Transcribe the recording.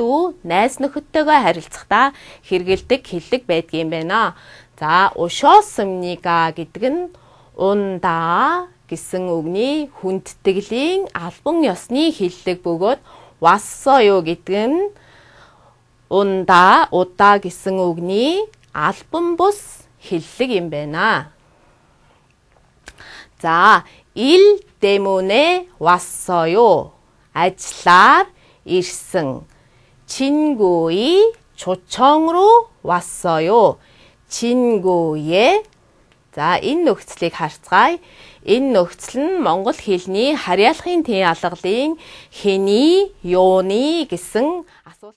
залуу найз нөхөдтэйгээ харилцахдаа хэрэгэлдэг хэллэг байдгийм байна. За, ушоосмника гэдэг нь унда гэсэн үгний хүндтгэлийн албан ёсны хэллэг бөгөөд вассоё гэдэг нь унда удаа гэсэн үгний албан бус хэллэг юм байна. За, 일 때문에 왔어요. ажлаар ирсэн. 친구의 초청으로 왔어요. 친구의 За энэ нөхцөлийг харцгаая. Энэ нөхцөл нь монгол хэлний харьяалахын тэн алгалын хэний, юуны гэсэн асуулт